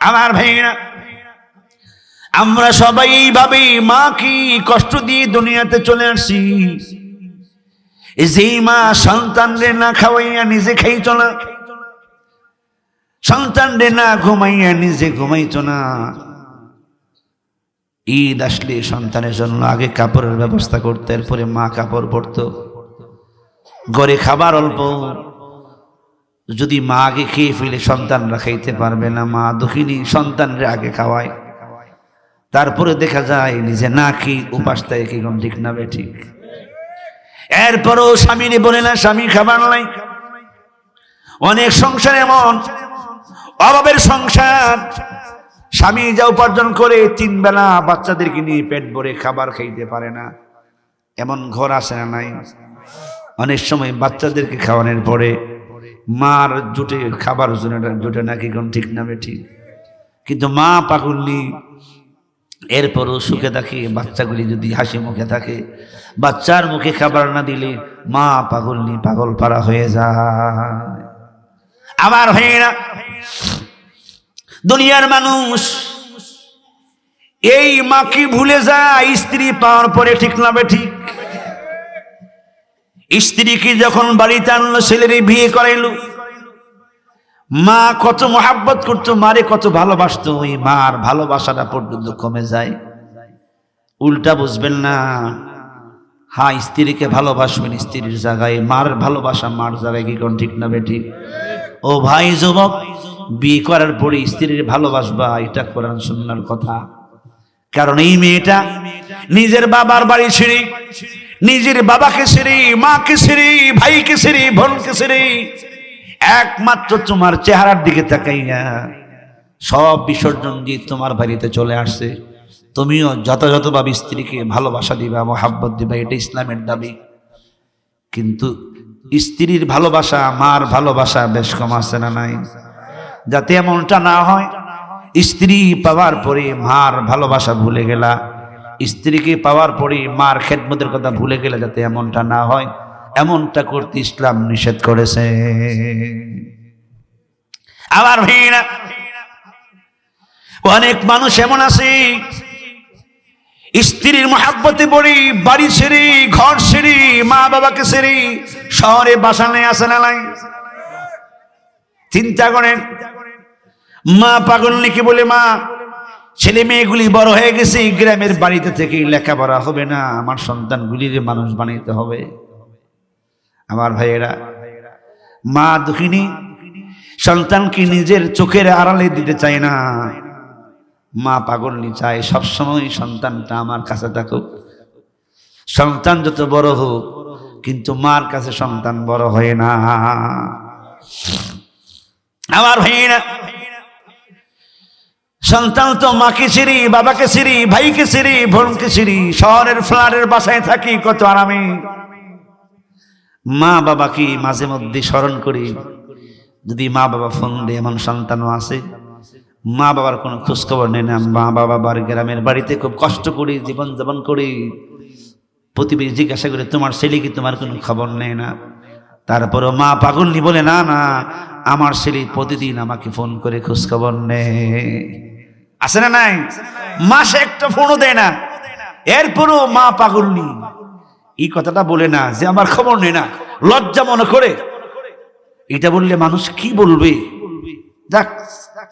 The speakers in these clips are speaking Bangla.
আমার ভাইরা আমরা সবাই ভাবি মা কি কষ্ট দিয়ে দুনিয়াতে চলে আসছি? যেই মা সন্তানরে না খাওয়াইয়া নিজে খাইছ না সন্তানরে না ঘুমাইয়া নিজে ঘুমাইছ না, ঈদ আসলে সন্তানের জন্য আগে কাপড়ের ব্যবস্থা করতে, এরপরে মা কাপড় পরতো, ঘরে খাবার অল্প যদি মা আগে খেয়ে ফেলে সন্তানরা খাইতে পারবে না, মা দুঃখিনী সন্তানরা আগে খাওয়ায়। তারপরে দেখা যায় নিজে না কি উপাস দেয় কি কোন ঠিক না ঠিক? এরপরও স্বামীরে বলে না, স্বামী খাবার নাই। অনেক সংসার এমন, অভাবের সংসার। স্বামী যা উপার্জন করে তিন বেলা বাচ্চাদেরকে নিয়ে পেট ভরে খাবার খাইতে পারে না। এমন ঘর আসে না নাই? অনেক সময় বাচ্চাদেরকে খাওয়ানোর পরে মার জুটে খাবার জুটে নাকি কোন ঠিক নামে ঠিক কিন্তু মা পাগলনি, এরপরও সুখে থাকে, বাচ্চাগুলি যদি হাসি মুখে থাকে, বাচ্চার মুখে খাবার না দিলে মা পাগলনি পাগল পারা হয়ে যায়। আবার হয়ে না দুনিয়ার মানুষ, এই মাকে ভুলে যায়, স্ত্রী পাওয়ার পরে ঠিক না ঠিক স্ত্রীকে যখন বাড়িতে আনলো, ছেলের বিয়ে করাইলো। মা কত মহাব্বত করতো, মারে কত ভালোবাসতো, ওই মার ভালোবাসাটা পর্যন্ত কমে যায়। উল্টা বুঝবেন না। হ্যাঁ স্ত্রীকে ভালোবাসবেন স্ত্রীর জায়গায়, মার ভালোবাসা মার জায়গায়, কি কোন ঠিক না বেঠিক ও ভাই যুবক, বিয়ে করার পরে স্ত্রীর ভালোবাসবা, এটা কোরআন সুন্নার কথা। কারণ এই মেয়েটা নিজের বাবার বাড়ি ছেড়ে নিজের বাবাকে ছেড়ে, মাকে ছেড়ে, ভাইকে ছেড়ে, বোনকে ছেড়ে, একমাত্র তোমার চেহারার দিকে তাকাইয়া সব বিসর্জন দিয়ে তোমার বাড়িতে চলে আসছে। তুমিও যথাযথভাবে স্ত্রীকে ভালোবাসা দিবা, মহাব্বত দিবা, এটা ইসলামের দাবি। কিন্তু স্ত্রীর ভালোবাসা, মার ভালোবাসা বেশ কম আছে না নাই? যাতে এমনটা না হয়, স্ত্রী পাওয়ার পরে মার ভালোবাসা ভুলে গেলা। স্ত্রীকে পাওয়ার পরে মার খেদমতের কথা ভুলে গেলে যাতে এমনটা না হয়, এমনটা করতে ইসলাম নিষেধ করেছে। আবার ভিড়া অনেক মানুষ এমন আছে, স্ত্রীর মহাব্বতে পড়ি, বাড়ি ছেড়ে, ঘর ছেড়ে, মা বাবাকে ছেড়ে, শহরে বাসা নেই, আসে না নাই। চিন্তা করেন, মা পাগল নাকি বলে মা ছেলে মেয়েগুলি বড় হয়ে গেছে, এই গ্রামের বাড়িতে থেকে লেখাপড়া হবে না, আমার সন্তানগুলির মানুষ বানাইতে হবে। আমার ভাইয়েরা, মা দুঃখিনী, সন্তানকে নিজের চোখের আড়ালে দিতে চায় না। মা পাগলনি চায়, সবসময় সন্তানটা আমার কাছে থাকুক। সন্তান যত বড় হোক, কিন্তু মার কাছে সন্তান বড় হয় না। আমার ভাইয়েরা সন্তান তো মাকে ছিড়ি বাবাকে ছিড়ি ভাইকে ছিড়ি বোনকে ছিড়ি শহরের ফ্ল্যাটের বাসায় থাকি, কত আরামে। মা বাবাকে মাঝে মধ্যে স্মরণ করি। যদি মা বাবা ফোন দিয়ে, এমন সন্তানও আছে। মা বাবার কোনো খোঁজখবর নেই না। মা বাবা বাড়ি গ্রামের বাড়িতে খুব কষ্ট করি জীবন যাপন করি। প্রতিবেশী জিজ্ঞাসা করে, তোমার ছেলে কি তোমার কোনো খবর নেই না? তারপরও মা পাগলনি বলে, না না, আমার ছেলে প্রতিদিন আমাকে ফোন করে খোঁজখবর নেয়। আছে না নাই? মাসে একটা ফোনও দেয় না। এরপরও মা পাগল পাগলনি এই কথাটা বলে না যে আমার খবর নেই না। লজ্জা মনে করে। এটা বললে মানুষ কি বলবে? যাক,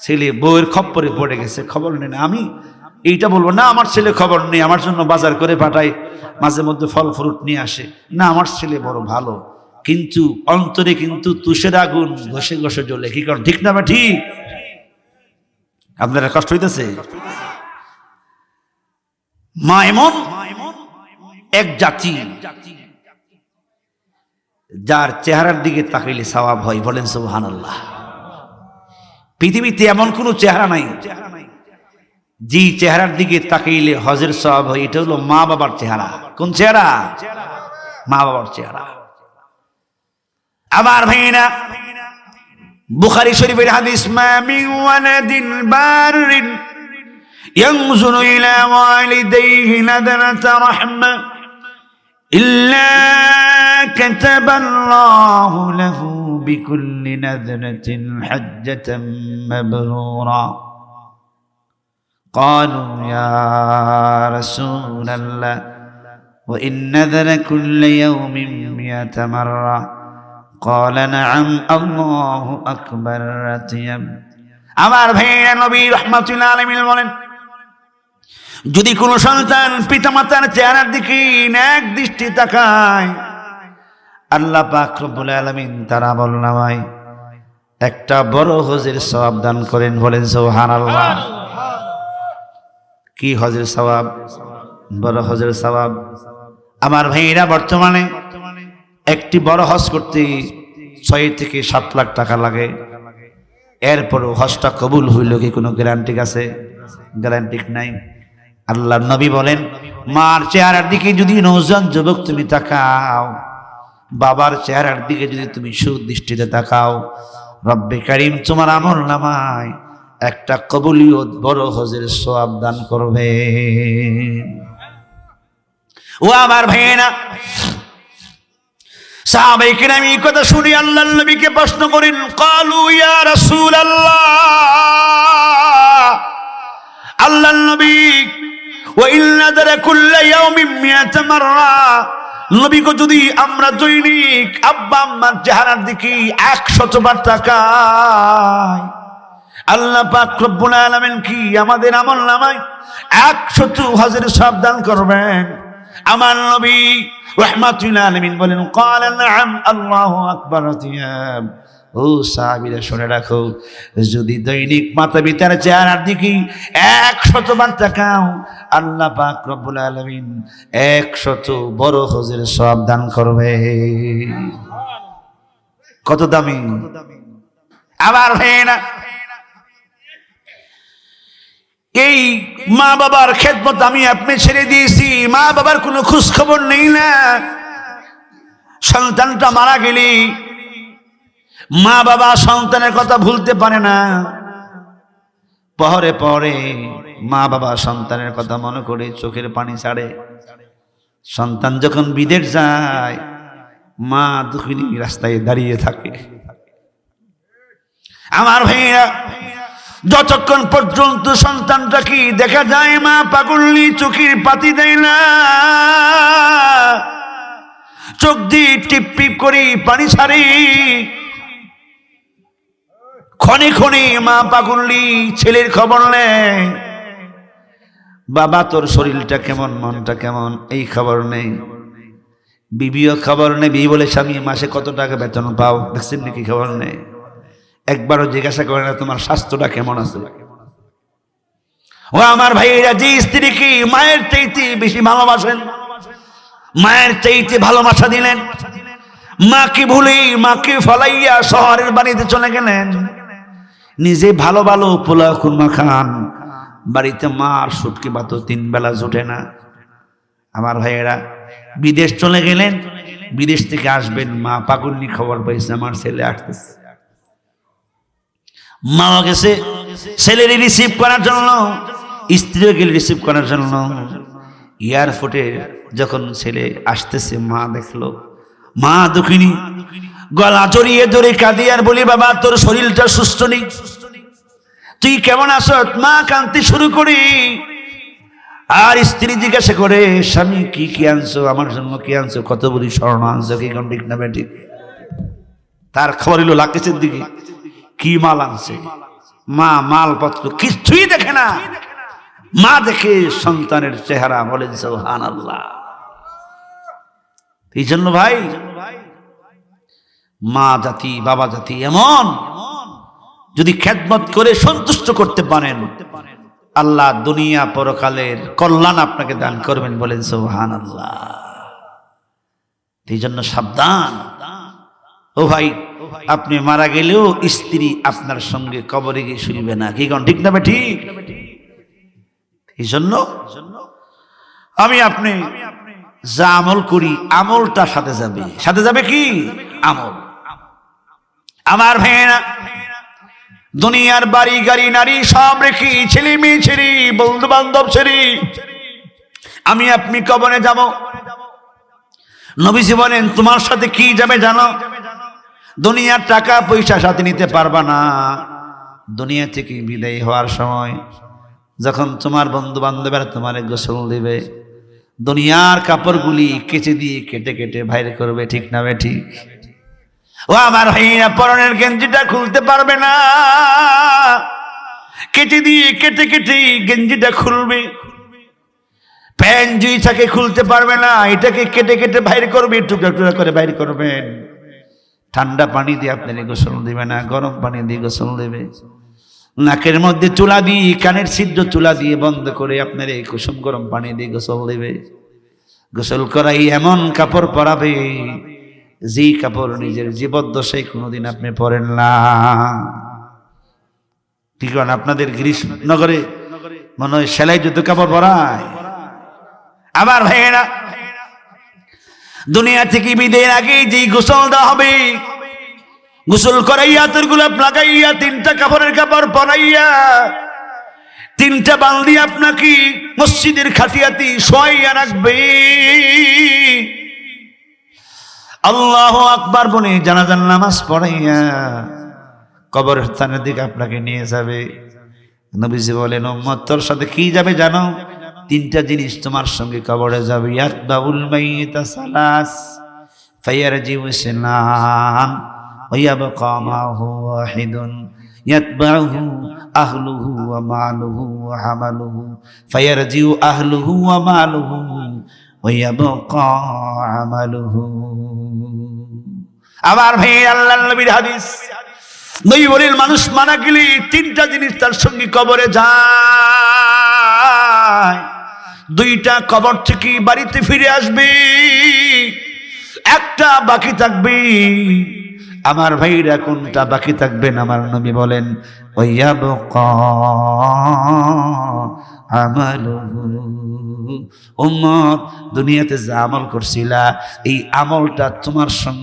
ছেলে বউয়ের খপ্পরে পড়ে গেছে, খবর নেই না। আমি এইটা বলব, না, আমার ছেলে খবর নেই, আমার জন্য বাজার করে পাঠায়, মাঝে মধ্যে ফল ফ্রুট নিয়ে আসে। না, আমার ছেলে বড় ভালো। কিন্তু অন্তরে কিন্তু তুষের আগুন, ঘষে ঘষে জ্বলে। কি কারণ? ঠিক না ঠিক? আপনারা কষ্ট হইতেছে? মা এমন এক জাতি যার চেহারার দিকে তাকাইলে সওয়াব হয়, বলেন সুবহানাল্লাহ। পৃথিবীতে এমন কোনো চেহারা নাই, যে চেহারার দিকে তাকাইলে হজের সওয়াব হয়, এটা হলো মা বাবার চেহারা। কোন চেহারা? মা বাবার চেহারা। আমার ভাইনা বুখারী শরীফের হাদিস মা মিন ওয়ালাদিন বারিন ينظر إلى والديه نذرة رحمة إلا كتب الله له بكل نذرة حجة مبرورا قالوا يا رسول الله وإن نذر كل يوم مئة مرة قال نعم الله أكبر رتيب আমার ভাইয়েরা নবী রহমাতুল্লাহ আলমিন বলেন যদি কোনো সন্তান পিতামাতার চেহারার দিকে এক দৃষ্টি তাকায় আল্লাহ পাক রব্বুল আলামিন তারা বলনামায় একটা বড় হজের সওয়াব দান করেন বলেন সুবহানাল্লাহ কি হজের সওয়াব বড় হজের সওয়াব আমার ভাইয়েরা বর্তমানে একটি বড় হজ করতে ছয় থেকে সাত লাখ টাকা লাগে। এরপরও হজটা কবুল হইল কি কোনো গ্যারান্টি আছে? গ্যারান্টি নাই। আল্লাহ নবী বলেন, মার চেহারার দিকে যদি নৌজন যুবক তুমি তাকাও, বাবার চেহারার দিকে যদি তুমি সুদৃষ্টিতে তাকাও, রব্বে কারিম তোমার আমল নামায় একটা কবুলিয়ত বড় হজের সোয়াব দান করবে। ও আমার ভাইয়েরা সাহাবাই কিরাম এই কথা শুনি আল্লাহ নবীকে প্রশ্ন করেন, কালু ইয়া রাসূল আল্লাহ আল্লাহ নবী কুল্লা ইয়াউমিন মিয়াতা মাররা? যদি আমরা দৈনিক আব্বা আম্মার চেহারার দিকে একশত বার তাকাই, আল্লাহ পাক রব্বুল আলামিন কি আমাদের আমল নামায় একশত হাজার সাবধান করবেন? আমার নবী রহমাতুল আলমিন বলেন কালেন আল্লাহ আকবর ও সাহাবিরা শুনে রাখো, যদি দৈনিক মাতা পিতার চেহারার দিকে তাকাও, আল্লাহ পাক রব্বুল আলমিন একশত বড় হজের সব দান করবে। কত দামি? আবার হে না। এই মা বাবার খেদমত আমি আপনি ছেড়ে দিয়েছি। মা বাবার কোনো খোঁজ খবর নেই না। সন্তানটা মারা গেলি মা বাবা সন্তানের কথা ভুলতে পারে না। পহরে পরে মা বাবা সন্তানের কথা মনে করে চোখের পানি ছাড়ে। সন্তান যখন বিদেশ যায়, মা দুঃখিনী রাস্তায় দাঁড়িয়ে থাকে। আমার ভাইয়া যতক্ষণ পর্যন্ত সন্তানটা কি দেখা যায় মা পাগলনি চোখের পাতি দেয় না। চোখ দিয়ে টিপ টিপ করি পানি ছাড়ি। ক্ষণে ক্ষণে মা পাগলনি ছেলের খবর নেয়। বাবা, তোর শরীরটা কেমন, মনটা কেমন? এই খবর নেই। বিবিও খবর নেই। বিবি বলে, স্বামী, মাসে কত টাকা বেতন পাও? দেখছেন নাকি খবর নেই। একবারও জিজ্ঞাসা করে না তোমার স্বাস্থ্যটা কেমন আছে? ও আমার ভাইয়েরা, যে স্ত্রী কি মায়ের চাইতে বেশি ভালোবাসেন? মায়ের চাইতে ভালোবাসা দিলেন? মাকে ভুলে মাকে ফলাইয়া শহরের বাড়িতে চলে গেলেন? নিজে ভালো ভালো পোলা খুরমা খান। বাড়িতে মার সুটকি বাতো তিন বেলা জুটে না। আমার ভাইয়েরা, বিদেশ চলে গেলেন? বিদেশ থেকে আসবেন, মা পাগলনি খবর পাইছে, আমার ছেলে আসতেছে। মাও গেছে, ছেলের রিসিভ করার জন্য স্ত্রীও গেলে রিসিভ করার জন্য। এয়ারপোর্টে যখন ছেলে আসতেছে, মা দেখল, মা দুঃখিনী, গলা জড়িয়ে ধরে কাঁদি আর বলি, বাবা, তোর শরীরটা সুস্থ নেই। তুই কেমন আস মা কান্তি শুরু করি। আর স্ত্রী জিজ্ঞাসা করে, স্বামী, কি কি আনছো? আমার জন্য কি আনছো? কত বলি স্বর্ণ আনছো? কি কোন ঠিক না বেঠিক তার খবর এলো লাকেশের দিকে। কি মাল আনছে? মা মালপত্র কিছুই দেখে না। মা দেখে সন্তানের চেহারা বলেন সোহান আল্লাহ এই জন্য ভাই, মা জাতি, বাবা জাতি এমন, যদি খেদমত করে সন্তুষ্ট করতে পারেন, আল্লাহ দুনিয়া পরকালের কল্যাণ আপনাকে দান করবেন বলেন সোহান আল্লাহ এই জন্য সাবধান। ও ভাই আপনি মারা গেলেও স্ত্রী আপনার সঙ্গে কবরে গিয়ে শুনবে না। কি কন ঠিক না ঠিক এই জন্য আমি আপনি যা আমল করি আমলটা সাথে যাবে। সাথে যাবে কি? আমল। আমার ভেনা দুনিয়ার বাড়ি, গাড়ি, নারী সব রেখি ছেলে মেয়ে ছেড়ি বন্ধু বান্ধব ছেড়ি আমি আপনি কবনে যাব। নবীজি বলেন, তোমার সাথে কি যাবে জানো? দুনিয়ার টাকা পয়সা সাথে নিতে পারবা না। দুনিয়া থেকে বিদায় হওয়ার সময় যখন তোমার বন্ধু বান্ধবেরা তোমার গোসল দিবে, দুনিয়ার কাপড়গুলি কেচে দিয়ে কেটে কেটে বাইরে করবে, ঠিক না ঠিক? ও আমার ভাইয়া পরনের গেঞ্জিটা খুলতে পারবে না। কেটে দিয়ে কেটে কেটে গেঞ্জিটা খুলবে। প্যান্ট জুই থাকে খুলতে পারবে না, এটাকে কেটে কেটে বাইরে করবে, টুকরা টুকরা করে বাইরে করবেন। ঠান্ডা পানি দিয়ে আপনার গোসল দিবে না, গরম পানি দিয়ে গোসল দেবে। নাকের মধ্যে চুলা দিয়ে, কানের ছিদ্র চুলা দিয়ে বন্ধ করে আপনার এই কুসুম গরম পানি দিয়ে গোসল দেবে। গোসল করাই এমন কাপড় পরাবে যে কাপড় নিজের জীবদ্দশায় কোনোদিন আপনি পরেন না। ঠিক আছে আপনাদের গ্রীষ্মনগরে মনে হয় সেলাই যুদ্ধ কাপড় পরায়? আবার ভাইয়েরা দুনিয়া থেকে বিদের আগে যেই গোসল দেওয়া হবে, গোসল করাইয়া তোর গুলাপ লাগাইয়া, তিনটা কাপড়ের কাপড় পরাইয়া, তিনটা বালদি আপনাকে মসজিদের খাটিয়াতি শোয়াইয়া রাখবে। আল্লাহ আকবার বলে জানাজান নামাজ পড়াইয়া কবর স্থানের দিকে আপনাকে নিয়ে যাবে। নবীজি বলেন তোর সাথে কি যাবে জানো? তিনটা জিনিস তোমার সঙ্গে কবরে যাবে ইয়াতবাউল মাইয়িতা সালাস ফায়ারজিউ সিনান ويبقى معه واحد يتبعه أهله وماله وعمله فيرجع أهله وماله ويبقى عمله আবার ভাই আল্লাহ নবীর হাদিস নবী বলেন মানুষ মারা গেলে তিনটা জিনিস তার সঙ্গে কবরে যায় দুইটা কবর থেকে বাড়িতে ফিরে আসবে, একটা বাকি থাকবে। আমার ভাইরা কোনটা বাকি থাকবেন আমার নবী বলেন, ওয়াবকা আমালুহু। উম্মত, দুনিয়াতে যে আমল করছিলা, এই আমলটা তোমার সঙ্গে